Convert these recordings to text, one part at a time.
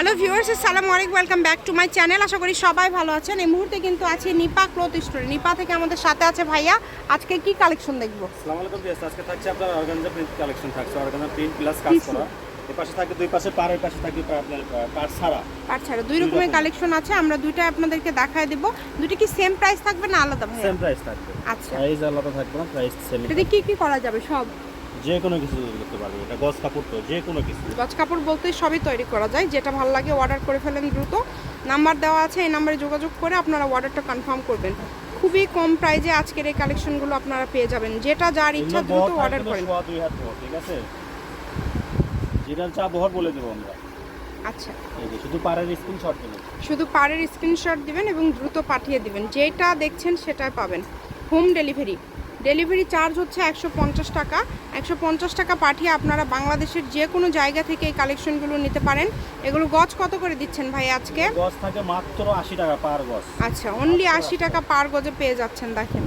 Hello viewers আসসালামু আলাইকুম welcome back to my channel আশা করি সবাই ভালো আছেন। এই মুহূর্তে কিন্তু আছে নিপা ক্লথ স্টোরে। নিপা থেকে আমাদের সাথে আছে ভাইয়া। আজকে কি কালেকশন দেখব? আসসালামু আলাইকুম ভিউয়ার্স আজকে থাকছে আপনার অর্গানজা প্রিন্ট কালেকশন থাকছে। অর্গানজা প্রিন্ট প্লাস কাজ করা। এই পাশে থাকবে দুই পাশে পার ওই পাশে থাকবে আপনার পার ছাড়া। পাট ছাড়া। দুই রকমের কালেকশন আছে আমরা দুইটা আপনাদেরকে দেখায় দেব। দুটো কি সেম প্রাইস থাকবে না আলাদা ভাইয়া? সেম প্রাইস থাকবে। আচ্ছা। প্রাইস আলাদা থাকবে না প্রাইস সেম এটা কি কি করা যাবে সব? যে কোনো কিছু তৈরি করতে পারবে এটা গজ কাপড় তো যে কোনো কিছু। গজ কাপড় বলতে সবই তৈরি করা যায় যেটা ভালো লাগে অর্ডার করে ফেলেন দ্রুত। নাম্বার দেওয়া আছে এই নাম্বারে যোগাযোগ করে আপনারা অর্ডারটা কনফার্ম করবেন। খুবই কম প্রাইজে আজকের এই কালেকশনগুলো আপনারা পেয়ে যাবেন যেটা যার ইচ্ছা দ্রুত অর্ডার করেন। ঠিক আছে? যেটা চা বহর বলে দেবো আমরা। আচ্ছা। শুধু পাড়ের স্ক্রিনশট দেবেন। শুধু পাড়ের স্ক্রিনশট দিবেন এবং দ্রুত পাঠিয়ে দিবেন যেটা দেখছেন সেটাই পাবেন। হোম ডেলিভারি ডেলিভারি চার্জ হচ্ছে একশো পঞ্চাশ টাকা। একশো পঞ্চাশ টাকা পাঠিয়ে আপনারা বাংলাদেশের যে কোনো জায়গা থেকে এই কালেকশনগুলো নিতে পারেন। এগুলো গজ কত করে দিচ্ছেন ভাই আজকে? গজ থাকে মাত্র আশি টাকা পার গজ। আচ্ছা অনলি আশি টাকা পার গজে পেয়ে যাচ্ছেন দেখেন।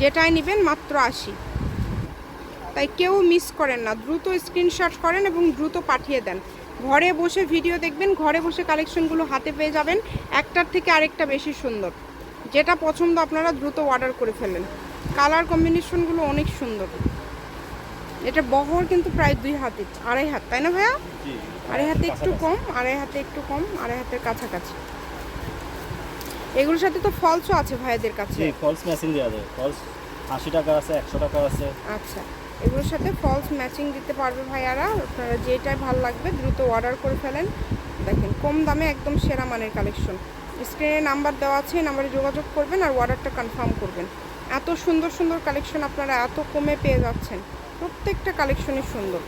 যেটাই নেবেন মাত্র আশি। তাই কেউ মিস করেন না। দ্রুত স্ক্রিনশট করেন এবং দ্রুত পাঠিয়ে দেন। ঘরে বসে ভিডিও দেখবেন ঘরে বসে কালেকশনগুলো হাতে পেয়ে যাবেন। একটার থেকে আরেকটা বেশি সুন্দর। যেটা পছন্দ আপনারা দ্রুত অর্ডার করে ফেলেন কালার কম্বিনেশনগুলো অনেক সুন্দর। এটা বহর কিন্তু প্রায় দুই হাতে আড়াই হাত তাই না ভাইয়া? আড়াই হাতে একটু কম আড়াই হাতে একটু কম আড়াই হাতের কাছাকাছি। এগুলোর সাথে তো ফলসও আছে ভাইয়াদের কাছে। জি ফলস ম্যাচিং দেওয়া যায়। ফলস আশি টাকা আছে একশো টাকা আছে। আচ্ছা এগুলোর সাথে ফলস ম্যাচিং দিতে পারবে ভাইয়ারা। আপনারা যেটাই ভালো লাগবে দ্রুত অর্ডার করে ফেলেন। দেখেন কম দামে একদম সেরা মানের কালেকশন স্ক্রিনে নাম্বার দেওয়া আছে নাম্বারে যোগাযোগ করবেন আর অর্ডারটা কনফার্ম করবেন। এত সুন্দর সুন্দর কালেকশন আপনারা এত কমে পেয়ে যাচ্ছেন। প্রত্যেকটা কালেকশনই সুন্দর।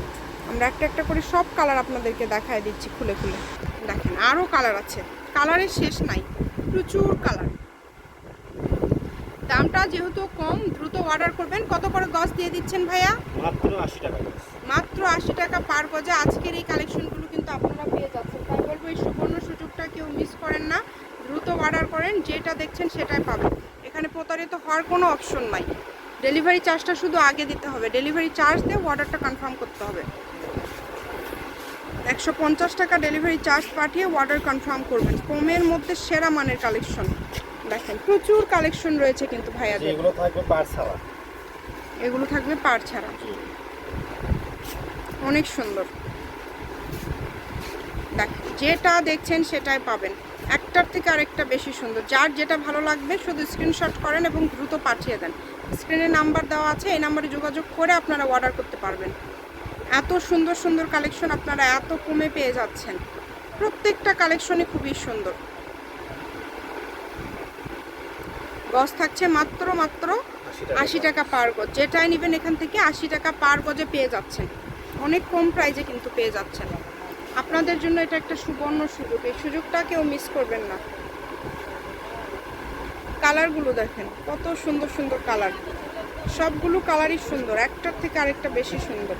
আমরা একটা একটা করে সব কালার আপনাদেরকে দেখায় দিচ্ছি খুলে খুলে। দেখেন আরও কালার আছে। কালারের শেষ নাই। প্রচুর কালার দামটা যেহেতু কম দ্রুত অর্ডার করবেন। কত করে গজ দিয়ে দিচ্ছেন ভাইয়া? মাত্র আশি টাকা মাত্র আশি টাকা পার গজে। আজকের এই কালেকশনগুলো কিন্তু আপনারা পেয়ে যাচ্ছেন। তাই বলব এই সুবর্ণ সুযোগটা কেউ মিস করেন না। দ্রুত অর্ডার করেন। যেটা দেখছেন সেটাই পাবেন। এখানে প্রতারিত হওয়ার কোনো অপশন নাই। ডেলিভারি চার্জটা শুধু আগে দিতে হবে। ডেলিভারি চার্জ দিয়ে অর্ডারটা কনফার্ম করতে হবে। একশো পঞ্চাশ টাকা ডেলিভারি চার্জ পাঠিয়ে অর্ডার কনফার্ম করবেন। কমের মধ্যে সেরা মানের কালেকশন দেখেন প্রচুর কালেকশন রয়েছে কিন্তু ভাইয়াদের। এগুলো থাকবে পার ছাড়া। এগুলো থাকবে পার ছাড়া। অনেক সুন্দর। দেখ যেটা দেখছেন সেটাই পাবেন। একটার থেকে আরেকটা বেশি সুন্দর। যার যেটা ভালো লাগবে শুধু স্ক্রিনশট করেন এবং দ্রুত পাঠিয়ে দেন। স্ক্রিনে নাম্বার দেওয়া আছে এই নাম্বারে যোগাযোগ করে আপনারা অর্ডার করতে পারবেন। এত সুন্দর সুন্দর কালেকশন আপনারা এত কমে পেয়ে যাচ্ছেন। প্রত্যেকটা কালেকশনই খুবই সুন্দর। গজ থাকছে মাত্র মাত্র আশি টাকা পার গজ। যেটাই নেবেন এখান থেকে আশি টাকা পার গজে পেয়ে যাচ্ছেন। অনেক কম প্রাইজে কিন্তু পেয়ে যাচ্ছেন। আপনাদের জন্য এটা একটা সুবর্ণ সুযোগ। এই সুযোগটা কেউ মিস করবেন না। কালারগুলো দেখেন, কত সুন্দর সুন্দর কালার সবগুলো কালারই সুন্দর, একটার থেকে আরেকটা বেশি সুন্দর।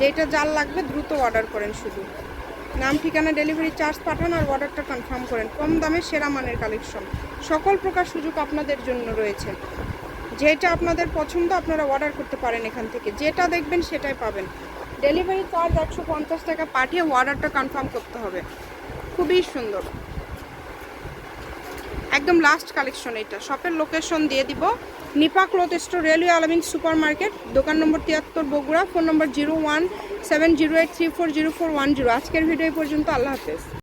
যেটা যার লাগবে দ্রুত অর্ডার করেন শুধু। নাম, ঠিকানা ডেলিভারি চার্জ পাঠান আর অর্ডারটা কনফার্ম করেন। কম দামে সেরা মানের কালেকশন সকল প্রকার সুযোগ আপনাদের জন্য রয়েছে। যেটা আপনাদের পছন্দ আপনারা অর্ডার করতে পারেন এখান থেকে। যেটা দেখবেন সেটাই পাবেন। ডেলিভারি চার্জ একশো পঞ্চাশ টাকা পাঠিয়ে অর্ডারটা কনফার্ম করতে হবে। খুবই সুন্দর। একদম লাস্ট কালেকশন এটা। শপের লোকেশন দিয়ে দিব। Nipa cloth store, railway Alamin super market দোকান নম্বর তিয়াত্তর, Bogura, phone number zero one seven zero eight three four zero four one zero আজকের ভিডিও পর্যন্ত, আল্লাহ হাফেজ।